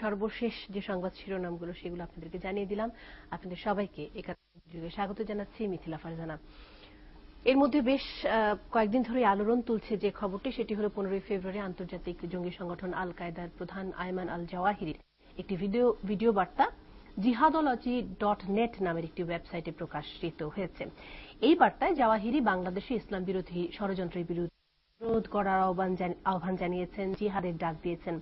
সর্বশেষ যে সংবাদ শিরোনামগুলো, সেগুলো আপনাদেরকে জানিয়ে দিলাম। আপনাদের সবাইকে একাত্তর যুগে স্বাগত জানাচ্ছি, মিথিলা ফারজানা। এর মধ্যে বেশ কয়েকদিন ধরে আলোড়ন তুলছে যে খবরটি, সেটি হলো পনেরোই ফেব্রুয়ারি আন্তর্জাতিক জঙ্গি সংগঠন আল কায়দার প্রধান আয়মান আল জাওয়াহিরির একটি ভিডিও ভিডিও বার্তা, জিহাদোলজি ডট নেট নামের একটি ওয়েবসাইটে প্রকাশিত হয়েছে। এই বার্তায় জাওয়াহিরি বাংলাদেশে ইসলাম বিরোধী ষড়যন্ত্রের বিরোধ করার আহ্বান জানিয়েছেন, জিহাদের ডাক দিয়েছেন।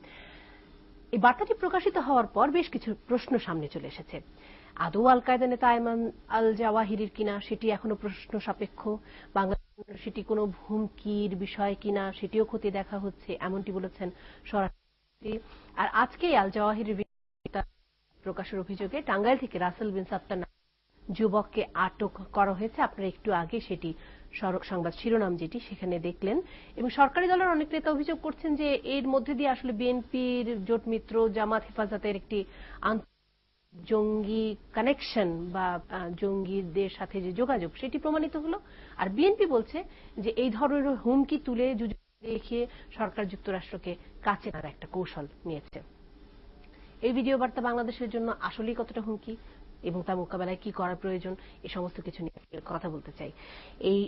এই বার্তাটি প্রকাশিত হওয়ার পর বেশ কিছু প্রশ্ন সামনে চলে এসেছে। আদৌ আল কায়দা নেতা আয়মান আল জাওয়াহিরির কিনা সেটি এখনও প্রশ্ন সাপেক্ষ? বাংলাদেশ সেটি কোনো হুমকির বিষয় কিনা সেটিও ক্ষতি দেখা হচ্ছে, এমনটি বলেছেন সরাসরি আর আজকে আল জাওয়াহিরির প্রকাশের অভিযোগে টাঙ্গাইল থেকে রাসেল বিন সাত্তার যুবককে আটক করা হয়েছে। আপনারা একটু আগে সেটি সংবাদ শিরোনাম যেটি, সেখানে দেখলেন। এবং সরকারি দলের অনেক নেতা অভিযোগ করছেন যে, এর মধ্যে দিয়ে আসলে বিএনপির জোট মিত্র জামাত হেফাজতের একটি জঙ্গি কানেকশন বা জঙ্গিদের সাথে যে যোগাযোগ, সেটি প্রমাণিত হলো। আর বিএনপি বলছে যে, এই ধরনের হুমকি তুলে দেখিয়ে সরকার যুক্তরাষ্ট্রকে কাছে তার একটা কৌশল নিয়েছে। এই ভিডিও বার্তা বাংলাদেশের জন্য আসলেই কতটা হুমকি? এবং তার মোকাবেলায় কি করার প্রয়োজন এই সমস্ত কিছু নিয়ে কথা বলতে চাই। এই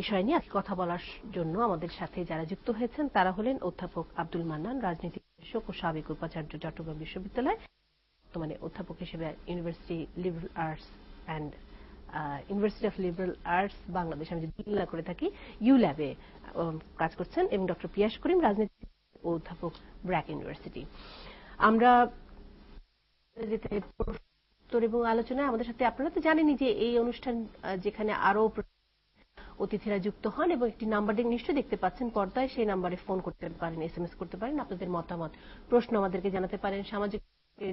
বিষয় নিয়ে আজকে কথা বলার জন্য আমাদের সাথে যারা যুক্ত হয়েছেন, তারা হলেন অধ্যাপক আব্দুল মান্নান রাজনীতি গবেষক ও সাবেক উপাচার্য চট্টগ্রাম বিশ্ববিদ্যালয়, বর্তমানে অধ্যাপক হিসেবে university liberal arts and university of liberal arts Bangladesh আমি যদি করে থাকি ইউ ল্যাবে কাজ করছেন এবং ডক্টর পিয়াস করিম রাজনীতি অধ্যাপক ব্র্যাক ইউনিভার্সিটি। আমরা যেতে উত্তর এবং আলোচনায় আমাদের সাথে আপনারা তো জানেনই যে এই অনুষ্ঠান যেখানে আরও অতিথিরা যুক্ত হন এবং একটি নাম্বার নিশ্চয়ই দেখতে পাচ্ছেন পর্দায়, সেই নাম্বারে ফোন করতে পারেন, এস এম এস করতে পারেন। আপনাদের মতামত, প্রশ্ন আমাদেরকে জানাতে পারেন। সামাজিক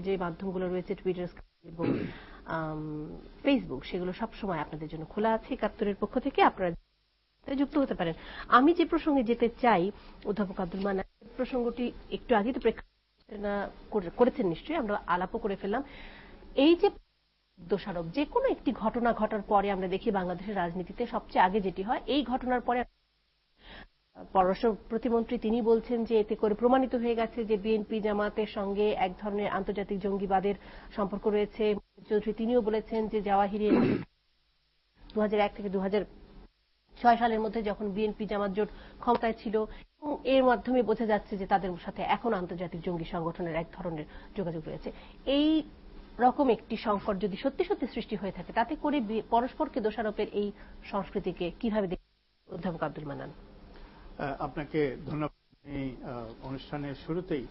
যে মাধ্যমগুলো রয়েছে টুইটার এবং ফেসবুক সেগুলো সবসময় আপনাদের জন্য খোলা আছে। একাত্তরের পক্ষ থেকে আপনারা যুক্ত হতে পারেন। আমি যে প্রসঙ্গে যেতে চাই অধ্যাপক আব্দুল মানা প্রসঙ্গটি একটু আগে তো প্রেক্ষাপট করেছেন নিশ্চয়ই, আমরা আলাপও করে ফেললাম। এই যে দোষারোপ যে কোনো একটি ঘটনা ঘটার পরে আমরা দেখি বাংলাদেশের রাজনীতিতে সবচেয়ে আগে যেটি হয়, এই ঘটনার পরে পররাষ্ট্র প্রতিমন্ত্রী তিনি বলছেন যে এতে করে প্রমাণিত হয়ে গেছে যে বিএনপি জামাতের সঙ্গে এক ধরনের আন্তর্জাতিক জঙ্গিবাদের সম্পর্ক রয়েছে। চৌধুরী তিনিও বলেছেন যে জাওয়াহিরি দু থেকে দু ছয় সালের মধ্যে যখন বিএনপি জামাত জোট ক্ষমতায় ছিল এর মাধ্যমে বোঝা যাচ্ছে যে তাদের সাথে এখন আন্তর্জাতিক জঙ্গি সংগঠনের এক ধরনের যোগাযোগ রয়েছে। এই রকম একটি সংকট যদি সত্যি সত্যি সৃষ্টি হয়ে থাকে, তাতে করে পরস্পরকে দোষারোপের এই সংস্কৃতিকে কীভাবে অধ্যাপক আব্দুল মানান আপনাকে ধন্যবাদ। এই অনুষ্ঠানের শুরুতেই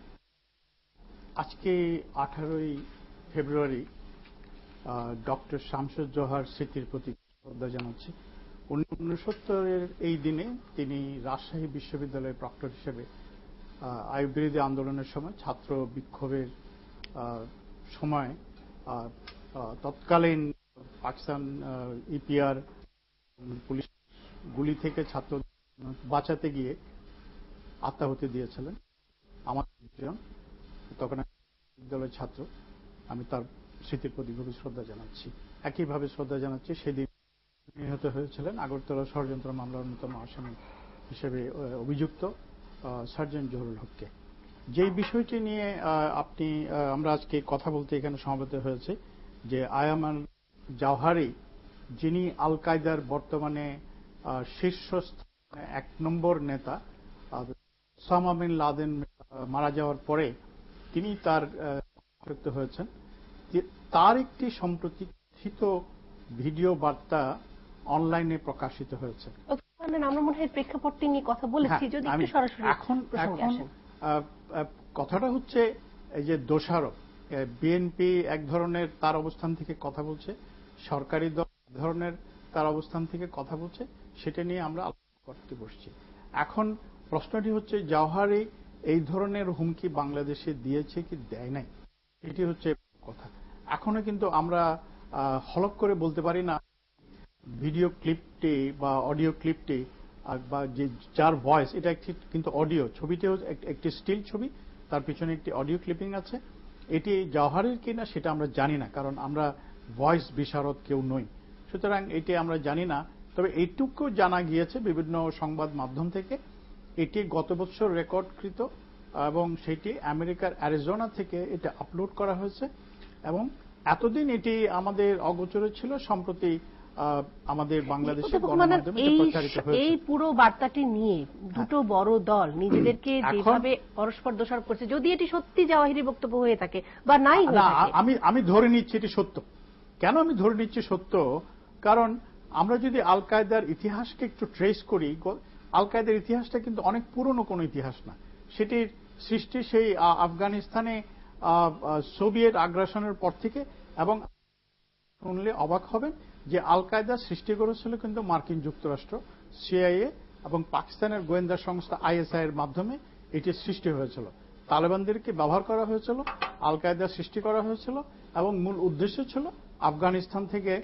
আজকে আঠারোই ফেব্রুয়ারি ডক্টর শামসুজ্জোহার স্মৃতির প্রতি শ্রদ্ধা জানাচ্ছি। উনসত্তরের এই দিনে তিনি রাজশাহী বিশ্ববিদ্যালয়ের প্রক্টর হিসেবে আয়ু বিরোধী আন্দোলনের সময়, ছাত্র বিক্ষোভের সময় তৎকালীন পাকিস্তান ইপিআর পুলিশ গুলি থেকে ছাত্র বাঁচাতে গিয়ে আত্মাহুতি দিয়েছিলেন। আমার তখন বিদ্যালয়ের ছাত্র। আমি তার স্মৃতির প্রতি গভীর শ্রদ্ধা জানাচ্ছি। একইভাবে শ্রদ্ধা জানাচ্ছি সেদিন নিহত হয়েছিলেন আগরতলা ষড়যন্ত্র মামলার অন্যতম আসামি হিসেবে অভিযুক্ত সার্জন জহুরুল হককে। যেই বিষয়টি নিয়ে আপনি আমরা আজকে কথা বলতে এখানে সমবেত হয়েছে যে আয়ামান জাওহারি যিনি আল কায়দার বর্তমানে শীর্ষ এক নম্বর নেতা সামা বিন লাদেন মারা যাওয়ার পরে তিনি তার হয়েছেন। তার একটি সম্প্রতি ভিডিও বার্তা অনলাইনে প্রকাশিত হয়েছে। আমরা মনে হয় প্রেক্ষাপটটি নিয়ে কথা বলেছি হ্যাঁ, যদি সরাসরি এখন এখন কথাটা হচ্ছে এই যে দোষারোপ বিএনপি এক ধরনের তার অবস্থান থেকে কথা বলছে, সরকারি দল ধরনের তার অবস্থান থেকে কথা বলছে, সেটা নিয়ে আমরা আলোচনা করতে বসছি। এখন প্রশ্নটি হচ্ছে জওহারি এই ধরনের হুমকি বাংলাদেশে দিয়েছে কি দেয় নাই? এটি হচ্ছে কথা। এখনও কিন্তু আমরা হলক করে বলতে পারি না, ভিডিও ক্লিপটি বা অডিও ক্লিপটি বা যে যার ভয়েস এটা একটি কিন্তু অডিও ছবিতেও একটি স্টিল ছবি, তার পিছনে একটি অডিও ক্লিপিং আছে। এটি জওহারের কিনা সেটা আমরা জানি না, কারণ আমরা ভয়েস বিশারদ কেউ নই। সুতরাং এটি আমরা জানি না, তবে এইটুকু জানা গিয়েছে বিভিন্ন সংবাদ মাধ্যম থেকে। এটি গত বছর রেকর্ডকৃত এবং সেটি আমেরিকার অ্যারিজোনা থেকে এটা আপলোড করা হয়েছে এবং এতদিন এটি আমাদের অগোচরে ছিল, সম্প্রতি আমাদের বাংলাদেশের গণমাধ্যমে এই প্রচারিত হয়েছে। এই পুরো বার্তাটি নিয়ে দুটো বড় দল নিজেদেরকে যেভাবে পরস্পর দোষারোপ করছে যদি এটি সত্যি জাওয়াহিরি বক্তব্য হয়ে থাকে বা নাই হয়ে থাকে। আমি আমি ধরে নিচ্ছি এটি সত্য। কেন আমি ধরে নিচ্ছি সত্য? কারণ আমরা যদি আল কায়দার ইতিহাসকে একটু ট্রেস করি আল কায়দার ইতিহাসটা কিন্তু অনেক পুরনো কোনো ইতিহাস না। সেটির সৃষ্টি সেই আফগানিস্তানে সোভিয়েত আগ্রাসনের পর থেকে এবং শুনলে অবাক হবেন যে আল কায়দা সৃষ্টি করেছিল কিন্তু মার্কিন যুক্তরাষ্ট্র সিআইএ এবং পাকিস্তানের গোয়েন্দা সংস্থা আইএসআই এর মাধ্যমে এটি সৃষ্টি হয়েছিল। তালেবানদেরকে ব্যবহার করা হয়েছিল আল কায়দা সৃষ্টি করা হয়েছিল এবং মূল উদ্দেশ্য ছিল আফগানিস্তান থেকে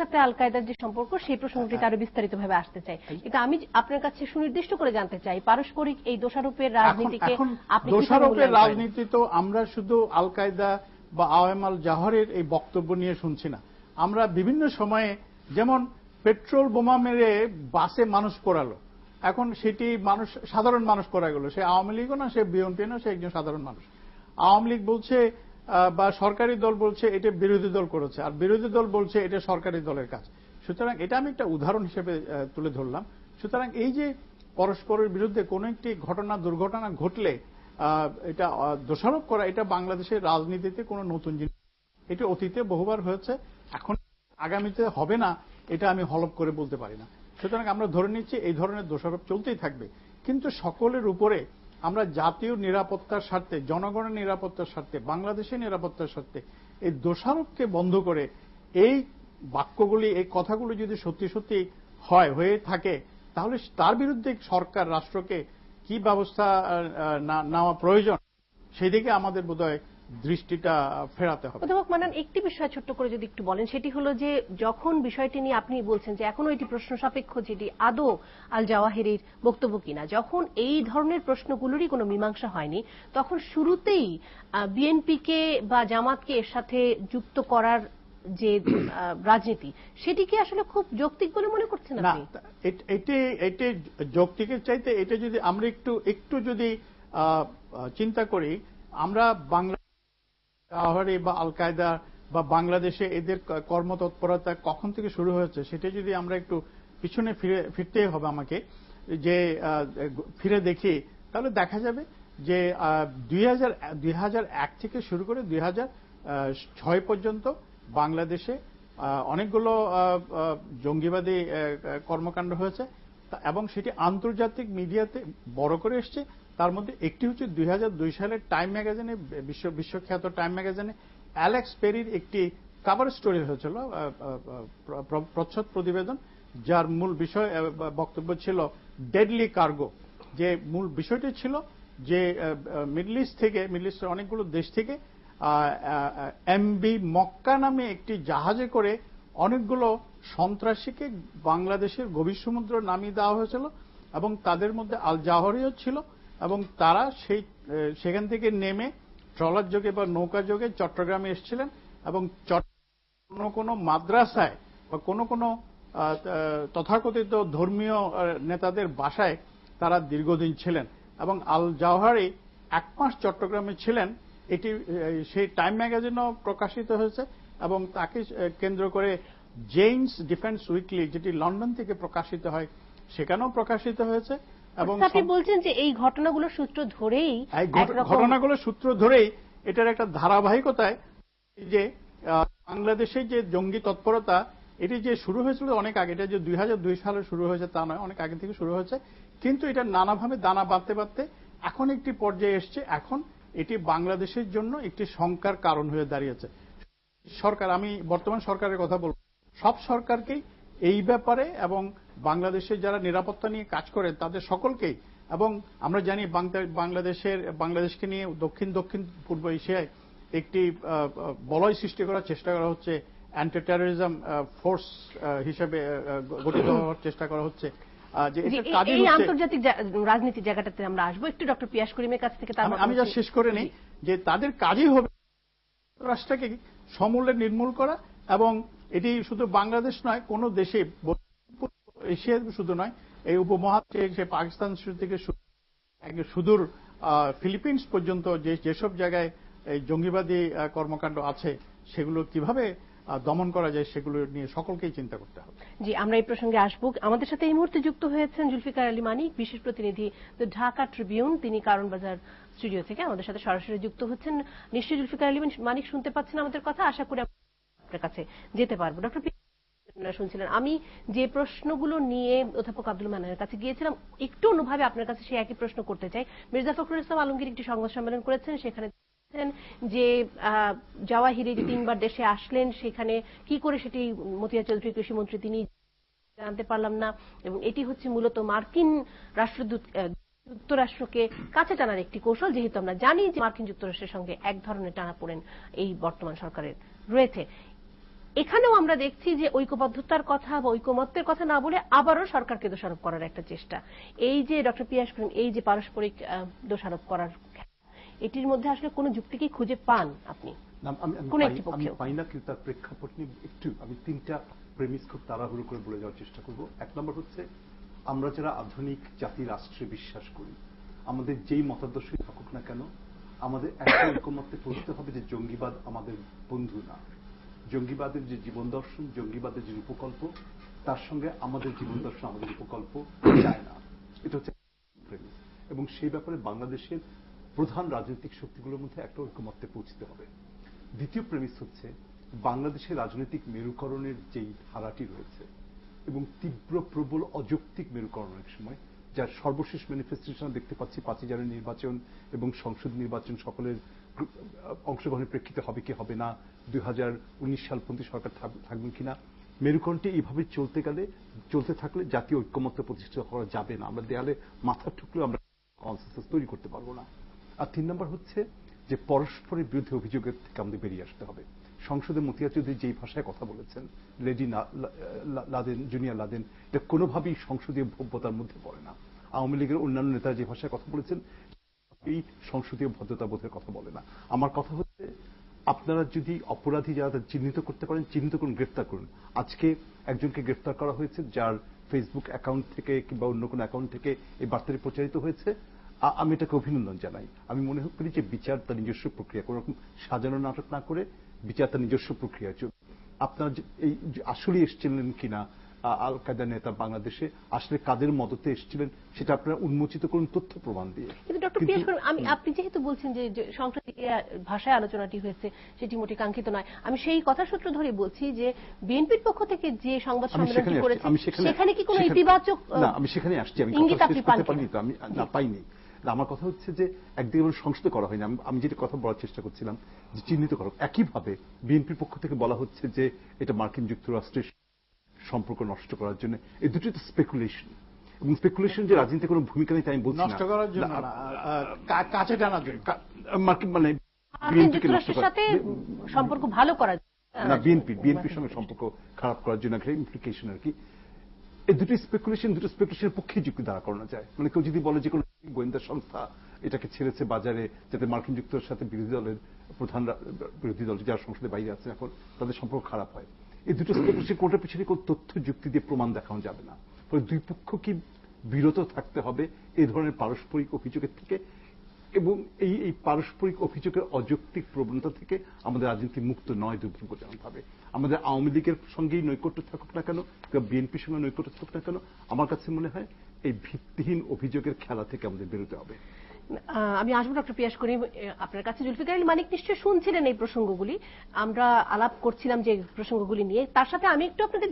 সাথে আল কায়দার যে সম্পর্ক সেই প্রসঙ্গটিতে আরও বিস্তারিতভাবে আসতে চাই। কিন্তু আমি আপনার কাছে সুনির্দিষ্ট করে জানতে চাই পারস্পরিক এই দোষারোপের রাজনীতিকে দোষারোপের রাজনীতি তো আমরা শুধু আল কায়দা বা আওয়াম আল জাহরের এই বক্তব্য নিয়ে শুনছি না। আমরা বিভিন্ন সময়ে যেমন পেট্রোল বোমা মেরে বাসে মানুষ করালো এখন সেটি মানুষ, সাধারণ মানুষ করা গেল। সে আওয়ামী লীগও না, সে বিএনপি না, সে একজন সাধারণ মানুষ। আওয়ামী লীগ বলছে বা সরকারি দল বলছে, এটা বিরোধী দল করেছে। আর বিরোধী দল বলছে, এটা সরকারি দলের কাজ। সুতরাং এটা আমি একটা উদাহরণ হিসেবে তুলে ধরলাম। সুতরাং এই যে পরস্পরের বিরুদ্ধে কোন একটি ঘটনা, দুর্ঘটনা ঘটলে এটা দোষারোপ করা, এটা বাংলাদেশের রাজনীতিতে কোনো নতুন জিনিস। এটি অতীতে বহুবার হয়েছে, এখন আগামীতে হবে না, এটা আমি হলপ করে বলতে পারি না। সুতরাং আমরা ধরে নিচ্ছি এই ধরনের দোষারোপ চলতেই থাকবে। কিন্তু সকলের উপরে আমরা জাতীয় নিরাপত্তার স্বার্থে, জনগণের নিরাপত্তার স্বার্থে, বাংলাদেশের নিরাপত্তার স্বার্থে এই দোষারোপকে বন্ধ করে এই বাক্যগুলি, এই কথাগুলি যদি সত্যি সত্যি হয়, হয়ে থাকে, তাহলে তার বিরুদ্ধে সরকার, রাষ্ট্রকে কি ব্যবস্থা নেওয়া প্রয়োজন, সেদিকে আমাদের বোধহয় দৃষ্টিটা ফেরাতে হবে। অধ্যাপক মান্নান, একটি বিষয় ছোট্ট করে যদি একটু বলেন, সেটি হলো যে যখন বিষয়টি নিয়ে আপনি বলছেন যে এখনও এটি প্রশ্ন সাপেক্ষ, যেটি আদৌ আল জাওয়াহিরির বক্তব্য কিনা, যখন এই ধরনের প্রশ্নগুলোরই কোনো মীমাংসা হয়নি, তখন শুরুতেই বিএনপিকে বা জামাতকে এর সাথে যুক্ত করার যে রাজনীতি সেটিকে আসলে খুব যৌক্তিক বলে মনে করছেন আপনি? এটি এটি যৌক্তিকের চাইতে এটা যদি আমরা একটু একটু যদি চিন্তা করি আমরা বাংলা আহরে বা আল কায়দা বা বাংলাদেশে এদের ক- কর্মতৎপরতা কখন থেকে শুরু হয়েছে সেটা যদি আমরা একটু পিছনে ফিরে ফিরতে হবে আমাকে যে ফিরে দেখি তাহলে দেখা যাবে যে দুই হাজার এক থেকে শুরু করে দুই ছয় পর্যন্ত বাংলাদেশে অনেকগুলো জঙ্গিবাদী কর্মকাণ্ড হয়েছে। এবং সেটি আন্তর্জাতিক মিডিয়াতে বড় করে এসছে। তার মধ্যে একটি হচ্ছে দুই দুই সালের টাইম ম্যাগাজিনে, বিশ্ব, বিশ্বখ্যাত টাইম ম্যাগাজিনে অ্যালেক্স পেরির একটি কাভার স্টোরি হয়েছিল প্রচ্ছদ প্রতিবেদন, যার মূল বিষয় বক্তব্য ছিল ডেডলি কার্গো যে মূল বিষয়টি ছিল যে মিডল ইস্ট থেকে মিডল ইস্টের অনেকগুলো দেশ থেকে এমবি মক্কা নামে একটি জাহাজে করে অনেকগুলো সন্ত্রাসীকে বাংলাদেশের গভীর সমুদ্র নামিয়ে দেওয়া হয়েছিল এবং তাদের মধ্যে আল জাহরিও ছিল এবং তারা সেই সেখান থেকে নেমে ট্রলার যোগে বা নৌকা যোগে চট্টগ্রামে এসেছিলেন এবং কোনো কোনো মাদ্রাসায় বা কোনো কোনো তথাকথিত ধর্মীয় নেতাদের বাসায় তারা দীর্ঘদিন ছিলেন এবং আল জাওহারি এক মাস চট্টগ্রামে ছিলেন এটি সেই টাইম ম্যাগাজিনও প্রকাশিত হয়েছে এবং তাকে কেন্দ্র করে জেমস ডিফেন্স উইকলি যেটি লন্ডন থেকে প্রকাশিত হয় সেখানেও প্রকাশিত হয়েছে এবং আপনি বলছেন যে এই ঘটনাগুলোর সূত্র ধরেই ঘটনাগুলোর সূত্র ধরেই এটার একটা ধারাবাহিকতায় যে বাংলাদেশে যে জঙ্গি তৎপরতা এটি যে শুরু হয়েছিল অনেক আগে এটা যে দুই হাজার দুই সালে শুরু হয়েছে তা নয় অনেক আগে থেকে শুরু হয়েছে কিন্তু এটা নানাভাবে দানা বাঁধতে বাঁধতে এখন একটি পর্যায়ে এসছে এখন এটি বাংলাদেশের জন্য একটি শঙ্কার কারণ হয়ে দাঁড়িয়েছে। সরকার, আমি বর্তমান সরকারের কথা বলব। সব সরকারকেই এই ব্যাপারে এবং বাংলাদেশে যারা নিরাপত্তা নিয়ে কাজ করে, তাদের সকলকেই এবং আমরা জানি বাংলাদেশের, বাংলাদেশকে নিয়ে দক্ষিণ দক্ষিণ পূর্ব এশিয়ায় একটি বলয় সৃষ্টি করার চেষ্টা করা হচ্ছে। অ্যান্টি টেরোরিজম ফোর্স হিসেবে গঠিত হওয়ার চেষ্টা করা হচ্ছে। যে এই- আন্তর্জাতিক রাজনীতির জায়গাটাতে আমরা আসব। একটু ডক্টর পিয়াস করিমের কাছ থেকে আমি- যা শেষ করে নিই যে তাদের কাজই হবে রাষ্ট্রকে সমূলে নির্মূল করা এবং এটি শুধু বাংলাদেশ নয় কোন দেশে এশিয়া শুধু নয় এই উপমহাদেশে পাকিস্তান থেকে সুদূর ফিলিপিন্স পর্যন্ত যে যেসব জায়গায় এই জঙ্গিবাদী কর্মকাণ্ড আছে সেগুলো কীভাবে দমন করা যায় সেগুলো নিয়ে সকলকেই চিন্তা করতে হবে। জি, আমরা এই প্রসঙ্গে আসব। আমাদের সাথে এই মুহূর্তে যুক্ত হয়েছেন জুলফিকার আলী মানিক, বিশেষ প্রতিনিধি ঢাকা ট্রিবিউন। তিনি কারণ বাজার স্টুডিও থেকে আমাদের সাথে সরাসরি যুক্ত হচ্ছেন। নিশ্চয়ই জুলফিকার আলী মানিক শুনতে পাচ্ছেন আমাদের কথা? আশা করি আপনার কাছে যেতে পারব। ডক্টর শুনছিলেন। আমি যে প্রশ্নগুলো নিয়ে অধ্যাপক আব্দুল মান্নানের কাছে গিয়েছিলাম, একটু অন্যভাবে আপনার কাছে সেই একই প্রশ্ন করতে চাই। মির্জা ফখরুল ইসলাম আলমগীর একটি সংবাদ সম্মেলন করেছেন, সেখানে যে জাওয়াহিরি যে তিনবার দেশে আসলেন, সেখানে কি করে সেটি মতিয়া চৌধুরী কৃষিমন্ত্রী তিনি জানতে পারলাম না এবং এটি হচ্ছে মূলত মার্কিন রাষ্ট্রদূত যুক্তরাষ্ট্রকে কাছে টানার একটি কৌশল। যেহেতু আমরা জানি যে মার্কিন যুক্তরাষ্ট্রের সঙ্গে এক ধরনের টানাপোড়েন এই বর্তমান সরকারের রয়েছে। এখানেও আমরা দেখছি যে ঐক্যবদ্ধতার কথা বা ঐকমত্যের কথা না বলে আবারও সরকারকে দোষারোপ করার একটা চেষ্টা। এই যে ডক্টর পিয়াস এই যে পারস্পরিক দোষারোপ করার এটির মধ্যে আসলে কোনো যুক্তি কি খুঁজে পান আপনি। কোন পাই- একটি আমি পাই না কিন্তু তার প্রেক্ষাপট নিয়ে একটু আমি তিনটা প্রেমিস খুব তাড়াহুড়ো করে বলে যাওয়ার চেষ্টা করব। এক নম্বর হচ্ছে আমরা যারা আধুনিক জাতি রাষ্ট্রে বিশ্বাস করি আমাদের যেই মতাদর্শই থাকুক না কেন আমাদের একটা ঐকমত্যে পৌঁছতে হবে যে জঙ্গিবাদ আমাদের বন্ধু না। জঙ্গিবাদের যে জীবন দর্শন জঙ্গিবাদের যে উপকল্প তার সঙ্গে আমাদের জীবন দর্শন আমাদের উপকল্প যায় না। এটা হচ্ছে এবং সেই ব্যাপারে বাংলাদেশের প্রধান রাজনৈতিক শক্তিগুলোর মধ্যে একটা ঐকমত্যে পৌঁছতে হবে। দ্বিতীয় প্রেমিস হচ্ছে বাংলাদেশের রাজনৈতিক মেরুকরণের যেই ধারাটি রয়েছে এবং তীব্র, প্রবল, অযৌক্তিক মেরুকরণ অনেক সময়, যার সর্বশেষ ম্যানিফেস্টেশন দেখতে পাচ্ছি পাঁচই জানুয়ারি নির্বাচন এবং সংসদ নির্বাচন সকলের অংশগ্রহণের প্রেক্ষিতে হবে কি হবে না, দুই সাল পর্যন্ত সরকার থাকবেন কিনা। মেরুকরণটি এইভাবে চলতে গেলে, চলতে থাকলে জাতীয় ঐক্যমত্য প্রতিষ্ঠা করা যাবে না। আমরা দেয়ালে মাথা ঠুকলেও আমরা কনসেন্সাস তৈরি করতে পারব না। আর তিন নম্বর হচ্ছে যে পরস্পরের বিরুদ্ধে অভিযোগের থেকে আমাদের বেরিয়ে আসতে হবে। সংসদে মতিয়া চৌধুরী যেই ভাষায় কথা বলেছেন, লেডি লাদেন, জুনিয়র লাদেন, এটা কোনোভাবেই সংসদীয় ভব্যতার মধ্যে পড়ে না। আওয়ামী লীগের অন্যান্য নেতারা যে ভাষায় কথা বলেছেন, এই সংসদীয় ভদ্রতা বোধের কথা বলে না। আমার কথা হচ্ছে, আপনারা যদি অপরাধী যারা চিহ্নিত করতে পারেন, চিহ্নিত করুন, গ্রেফতার করুন। আজকে একজনকে গ্রেফতার করা হয়েছে, যার ফেসবুক অ্যাকাউন্ট থেকে কিংবা অন্য কোনো অ্যাকাউন্ট থেকে এই বার্তাটি প্রচারিত হয়েছে। আমি এটাকে অভিনন্দন জানাই। আমি মনে করি যে বিচার তার নিজস্ব প্রক্রিয়া কোনো রকম সাজানো নাটক না করে বিচার তার নিজস্ব প্রক্রিয়া। চলবে আপনার এই আসলে এসেছিলেন কিনা আল কায়দা নেতা বাংলাদেশে আসলে কাদের মদতে এসেছিলেন সেটা আপনারা উন্মোচিত করুন তথ্য প্রমাণ দিয়ে। কিন্তু ডক্টর কিন্তু- পিয়াস আমি আপনি যেহেতু বলছেন যে সংসদে ভাষায় আলোচনাটি হয়েছে সেটি মোটে কাঙ্ক্ষিত নয়। আমি সেই কথা সূত্র ধরে বলছি যে বিএনপির পক্ষ থেকে যে সংবাদ সম্মেলনটি করেছে সেখানে কি কোনো ইতিবাচক না আমি সেখানে আসছি আমি ইঙ্গিত আপনি তো আমি না পাইনি। আমার কথা হচ্ছে যে একদিকে যেমন সংসদে করা হয়নি। আমি- যেটা কথা বলার চেষ্টা করছিলাম যে চিহ্নিত করো একইভাবে বিএনপির পক্ষ থেকে বলা হচ্ছে যে এটা মার্কিন যুক্তরাষ্ট্রের সম্পর্ক নষ্ট করার জন্য। এই দুটি তো স্পেকুলেশন এবং স্পেকুলেশন যে রাজনীতিতে কোনো ভূমিকা নেই তাই আমি বলছি নষ্ট করার জন্য কাছে টানার জন্য। মার্কিন মানে বিএনপিকে নষ্ট যুক্তরাষ্ট্রের সাথে সম্পর্ক ভালো করার না বিএনপি বিএনপির সঙ্গে সম্পর্ক খারাপ করার জন্য একটা ইমপ্লিকেশন আর কি। এই দুটো স্পেকুলেশন দুটো স্পেকুলেশনের পক্ষে যুক্তি দাঁড়া করানো যায়। মানে কেউ যদি বলে যে কোনো গোয়েন্দা সংস্থা এটাকে ছেড়েছে বাজারে, যাতে মার্কিন যুক্তরাষ্ট্রের সাথে বিরোধী দলের প্রধান বিরোধী দল যারা সংসদে বাইরে আছে এখন, তাদের সম্পর্ক খারাপ হয়। এই দুটো স্পেকুলেশন কোনটার পিছনে কোনো তথ্য যুক্তি দিয়ে প্রমাণ দেখানো যাবে না। ফলে দুই পক্ষ কি বিরত থাকতে হবে এই ধরনের পারস্পরিক অভিযোগের থেকে? এবং এই এই পারস্পরিক অভিযোগের অযৌক্তিক প্রবণতা থেকে আমাদের রাজনীতি মুক্ত নয় দুর্ভাগ্যজনকভাবে। আমাদের আওয়ামী লীগের সঙ্গেই নৈকট্য থাকুক না কেন বিএনপির সঙ্গে নৈকট্য থাকুক না কেন, আমার কাছে মনে হয় এই ভিত্তিহীন অভিযোগের খেলা থেকে আমাদের বেরোতে হবে। আমি আসব ডক্টর পিয়াস করি আপনার কাছে জুলফিকার আলী মানিক নিশ্চয়ই শুনছিলেন এই প্রসঙ্গগুলি। আমরা আলাপ করছিলাম যে প্রসঙ্গগুলি নিয়ে। তার সাথে আমি একটু আপনাকে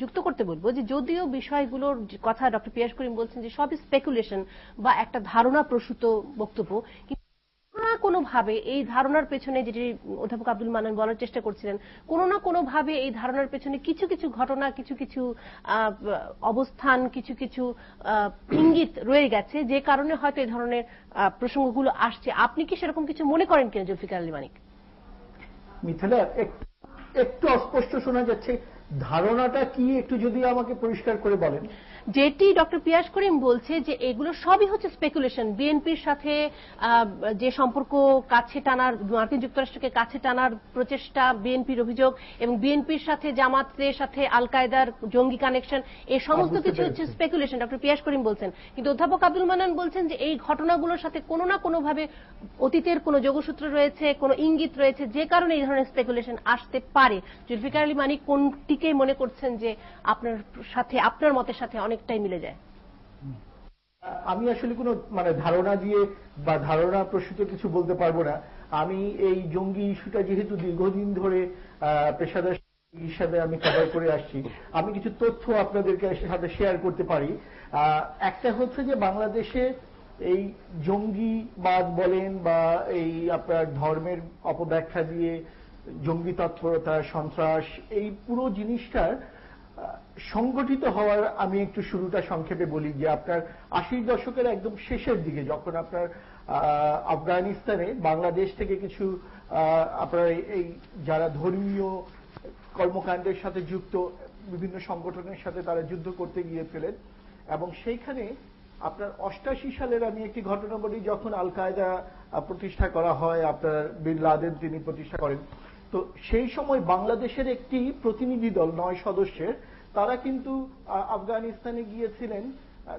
যুক্ত করতে বলব যে যদিও বিষয়গুলোর কথা ডক্টর পিয়াস করিম বলছেন যে সবই স্পেকুলেশন বা একটা ধারণা প্রসূত বক্তব্য না কোনো ভাবে এই ধারণার পেছনে যেটি অধ্যাপক আব্দুল মানান বলার চেষ্টা করছিলেন, কোনো না কোনো ভাবে এই ধারণার পেছনে কিছু কিছু ঘটনা, কিছু কিছু অবস্থান, কিছু কিছু ইঙ্গিত রয়ে গেছে যে কারণে হয়তো এই ধরনের প্রসঙ্গগুলো আসছে। আপনি কি সেরকম কিছু মনে করেন কিনা জুলফিকার আলী মানিক? একটু অস্পষ্ট শোনা যাচ্ছে। ধারণাটা কি, একটু যদি আমাকে পরিষ্কার করে বলেন। যেটি ডক্টর পিয়াস করিম বলছে যে এগুলো সবই হচ্ছে স্পেকুলেশন বিএনপির সাথে যে সম্পর্ক কাছে টানার মার্কিন যুক্তরাষ্ট্রকে কাছে টানার প্রচেষ্টা বিএনপির অভিযোগ এবং বিএনপির সাথে জামাতের সাথে আল কায়দার জঙ্গি কানেকশন এই সমস্ত কিছু হচ্ছে স্পেকুলেশন ডক্টর পিয়াস করিম বলছেন। কিন্তু অধ্যাপক আব্দুল মানান বলছেন যে এই ঘটনাগুলোর সাথে কোনো না কোনোভাবে অতীতের কোনো যোগসূত্র রয়েছে কোনো ইঙ্গিত রয়েছে যে কারণে এই ধরনের স্পেকুলেশন আসতে পারে। জুলফিকার আলী মানিক কোনটিকে মনে করছেন যে আপনার সাথে আপনার মতের সাথে অনেকটাই মিলে যায়। আমি আসলে কোনো মানে ধারণা দিয়ে বা ধারণা প্রসূত কিছু বলতে পারব না। আমি এই জঙ্গি ইস্যুটা যেহেতু দীর্ঘদিন ধরে পেশাদার হিসাবে আমি কভার করে আসছি, আমি কিছু তথ্য আপনাদেরকে সাথে শেয়ার করতে পারি। একটা হচ্ছে যে বাংলাদেশে এই জঙ্গিবাদ বলেন বা এই আপনার ধর্মের অপব্যাখ্যা দিয়ে জঙ্গি তৎপরতা, সন্ত্রাস, এই পুরো জিনিসটার সংগঠিত হওয়ার আমি একটু শুরুটা সংক্ষেপে বলি যে আপনার আশির দশকের একদম শেষের দিকে যখন আপনার আফগানিস্তানে বাংলাদেশ থেকে কিছু আপনার এই- যারা ধর্মীয় কর্মকাণ্ডের সাথে যুক্ত, বিভিন্ন সংগঠনের সাথে তারা যুদ্ধ করতে গিয়েছিলেন এবং সেইখানে আপনার অষ্টাশি সালের আমি একটি ঘটনা বলি, যখন আল কায়দা প্রতিষ্ঠা করা হয়, আপনার বিন লাদেন তিনি প্রতিষ্ঠা করেন। তো সেই সময় বাংলাদেশের একটি প্রতিনিধি দল, নয় সদস্যের তারা কিন্তু আফগানিস্তানে গিয়েছিলেন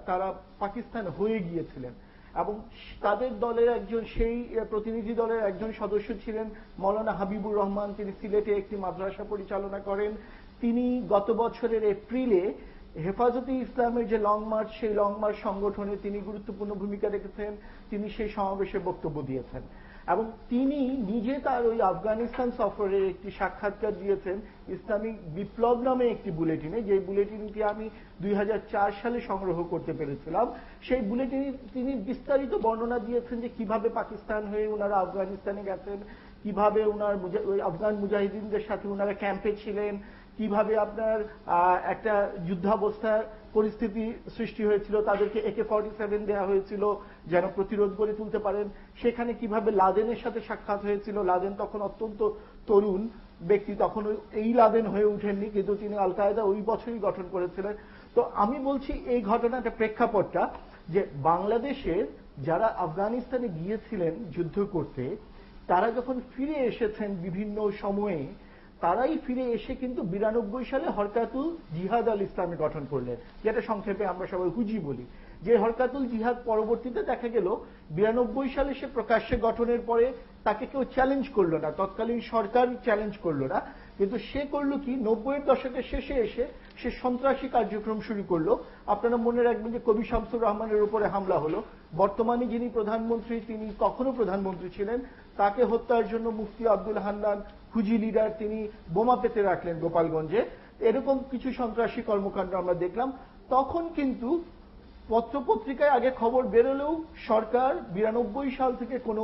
তারা পাকিস্তান হয়ে গিয়েছিলেন। এবং তাদের দলের একজন, সেই প্রতিনিধি দলের একজন সদস্য ছিলেন মৌলানা হাবিবুর রহমান। তিনি সিলেটে একটি মাদ্রাসা পরিচালনা করেন। তিনি গত বছরের এপ্রিলে হেফাজতে ইসলামের যে লং মার্চ, সেই লং মার্চ সংগঠনে তিনি গুরুত্বপূর্ণ ভূমিকা রেখেছেন। তিনি সেই সমাবেশে বক্তব্য দিয়েছেন। এবং তিনি নিজে তার ওই আফগানিস্তান সফরের একটি সাক্ষাৎকার দিয়েছেন, ইসলামিক বিপ্লব নামে একটি বুলেটিনে। যে বুলেটিনটি আমি দুই হাজার চার সালে সংগ্রহ করতে পেরেছিলাম, সেই বুলেটিনে তিনি বিস্তারিত বর্ণনা দিয়েছেন যে কীভাবে পাকিস্তান হয়ে ওনারা আফগানিস্তানে গেছেন, কীভাবে ওনার আফগান মুজাহিদিনদের সাথে ওনারা ক্যাম্পে ছিলেন কীভাবে আপনার একটা যুদ্ধাবস্থার পরিস্থিতি সৃষ্টি হয়েছিল, তাদেরকে একে ফর্টি সেভেন দেওয়া হয়েছিল যেন প্রতিরোধ গড়ে তুলতে পারেন। সেখানে কীভাবে লাদেনের সাথে সাক্ষাৎ হয়েছিল, লাদেন তখন অত্যন্ত তরুণ ব্যক্তি, তখন এই লাদেন হয়ে উঠেননি কিন্তু তিনি আল কায়দা ওই বছরই গঠন করেছিলেন। তো আমি বলছি এই ঘটনাটা প্রেক্ষাপটটা যে বাংলাদেশের যারা আফগানিস্তানে গিয়েছিলেন যুদ্ধ করতে, তারা যখন ফিরে এসেছেন বিভিন্ন সময়ে তারাই ফিরে এসে কিন্তু বিরানব্বই সালে হরকাতুল জিহাদ আল ইসলামী গঠন করলেন, যেটা সংক্ষেপে আমরা সবাই হুজি বলি। যে হরকাতুল জিহাদ পরবর্তীতে দেখা গেল, বিরানব্বই সালে সে প্রকাশ্যে গঠনের পরে তাকে কেউ চ্যালেঞ্জ করল না, তৎকালীন সরকার চ্যালেঞ্জ করল না, কিন্তু সে করল কি, নব্বইয়ের দশকের শেষে এসে সে সন্ত্রাসী কার্যক্রম শুরু করল। আপনারা মনে রাখবেন যে কবি শামসুর রহমানের উপরে হামলা হলো। বর্তমানে যিনি প্রধানমন্ত্রী, তিনি কখনো প্রধানমন্ত্রী ছিলেন, তাকে হত্যার জন্য মুফতি আব্দুল হান্নান হুজি লিডার তিনি বোমা পেতে রাখলেন গোপালগঞ্জে। এরকম কিছু সন্ত্রাসী কর্মকাণ্ড আমরা দেখলাম। তখন কিন্তু পত্রপত্রিকায় আগে খবর বেরোলেও সরকার বিরানব্বই সাল থেকে কোনো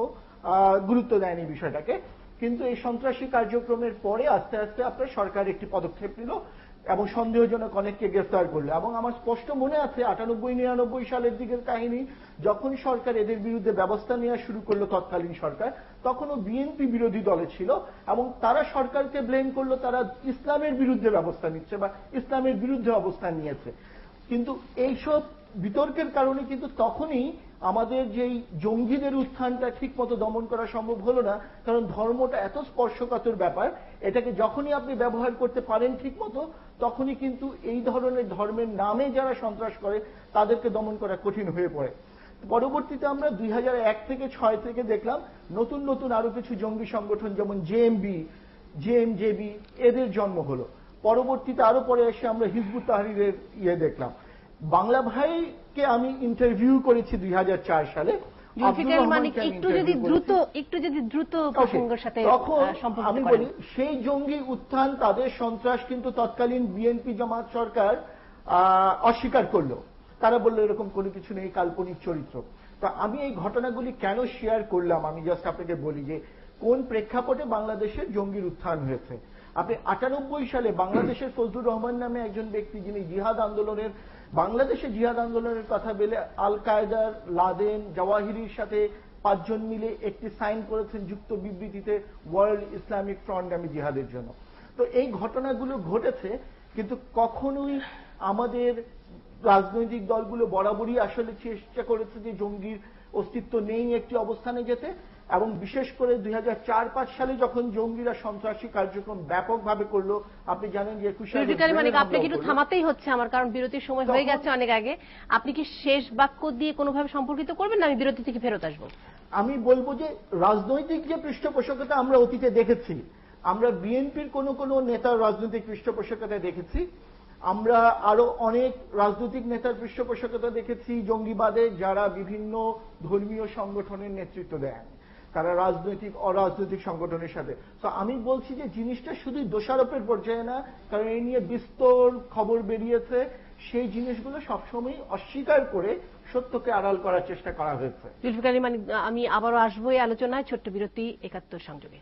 গুরুত্ব দেয়নি বিষয়টাকে। কিন্তু এই সন্ত্রাসী কার্যক্রমের পরে আস্তে আস্তে আপনার সরকার একটি পদক্ষেপ নিল। এবং সন্দেহজনক অনেককে গ্রেফতার করল। এবং আমার স্পষ্ট মনে আছে, আটানব্বই নিরানব্বই সালের দিকের কাহিনী, যখন সরকার এদের বিরুদ্ধে ব্যবস্থা নেওয়া শুরু করল তৎকালীন সরকার, তখনও বিএনপি বিরোধী দলে ছিল, এবং তারা সরকারকে ব্লেম করল, তারা ইসলামের বিরুদ্ধে ব্যবস্থা নিচ্ছে বা ইসলামের বিরুদ্ধে অবস্থান নিয়েছে। কিন্তু এইসব বিতর্কের কারণে কিন্তু তখনই আমাদের যেই জঙ্গিদের উত্থানটা ঠিক মতো দমন করা সম্ভব হলো না, কারণ ধর্মটা এত স্পর্শকাতর ব্যাপার, এটাকে যখনই আপনি ব্যবহার করতে পারেন ঠিক মতো তখনই কিন্তু এই ধরনের ধর্মের নামে যারা সন্ত্রাস করে, তাদেরকে দমন করা কঠিন হয়ে পড়ে। পরবর্তীতে আমরা দুই হাজার এক থেকে ছয় থেকে দেখলাম, নতুন নতুন আরও কিছু জঙ্গি সংগঠন, যেমন জেএমবি জেএমজেবি এদের জন্ম হলো। পরবর্তীতে আরও পরে এসে আমরা হিজবুত তাহরিরের ইয়ে দেখলাম। বাংলা ভাইকে আমি ইন্টারভিউ করেছি দুই হাজার চার সালে। জুলফিকার আমি একটু যদি দ্রুত একটু যদি দ্রুত প্রসঙ্গের সাথে আমি বলি সেই জঙ্গি উত্থান তাদের সন্ত্রাস কিন্তু তৎকালীন বিএনপি জামাত সরকার অস্বীকার করল। তারা বলল এরকম কোনো কিছু নেই কাল্পনিক চরিত্র। তা আমি এই ঘটনাগুলি কেন শেয়ার করলাম? আমি জাস্ট আপনাকে বলি যে কোন প্রেক্ষাপটে বাংলাদেশের জঙ্গির উত্থান হয়েছে? আপনি আটানব্বই সালে বাংলাদেশের ফজলুর রহমান নামে একজন ব্যক্তি যিনি জিহাদ আন্দোলনের বাংলাদেশে জিহাদ আন্দোলনের কথা বলে আল কায়দার লাদেন জওয়াহিরির সাথে পাঁচজন মিলে একটি সাইন করেছেন যুক্ত বিবৃতিতে ওয়ার্ল্ড ইসলামিক ফ্রন্টগামী জিহাদের জন্য। তো এই ঘটনাগুলো ঘটেছে, কিন্তু কখনোই আমাদের রাজনৈতিক দলগুলো বরাবরই আসলে চেষ্টা করেছে যে জঙ্গির অস্তিত্ব নেই একটি অবস্থানে যেতে। এবং বিশেষ করে দুই হাজার সালে যখন জঙ্গিরা সন্ত্রাসী কার্যক্রম ব্যাপকভাবে করল আপনি জানেন যে একুশে হামলাও আপনাকে একটু থামাতেই হচ্ছে আমার কারণ বিরতির সময় হয়ে গেছে অনেক আগে। আপনি কি শেষ বাক্য দিয়ে কোনোভাবে সম্পর্কিত করবেন না? আমি বিরতি থেকে ফেরত আসব। আমি বলব যে রাজনৈতিক যে পৃষ্ঠপোষকতা আমরা অতীতে দেখেছি আমরা বিএনপির কোন কোন নেতার রাজনৈতিক পৃষ্ঠপোষকতা দেখেছি আমরা আরও অনেক রাজনৈতিক নেতার পৃষ্ঠপোষকতা দেখেছি জঙ্গিবাদে যারা বিভিন্ন ধর্মীয় সংগঠনের নেতৃত্ব দেন। তারা রাজনৈতিক, অরাজনৈতিক সংগঠনের সাথে। তো আমি বলছি যে জিনিসটা শুধু দোষারোপের পর্যায়ে না, কারণ এই নিয়ে বিস্তর খবর বেরিয়েছে। সেই জিনিসগুলো সবসময় অস্বীকার করে সত্যকে আড়াল করার চেষ্টা করা হয়েছে। আলী আমি আবারও আসব এই আলোচনায়। ছোট্ট বিরতি, একাত্তর সংযোগে।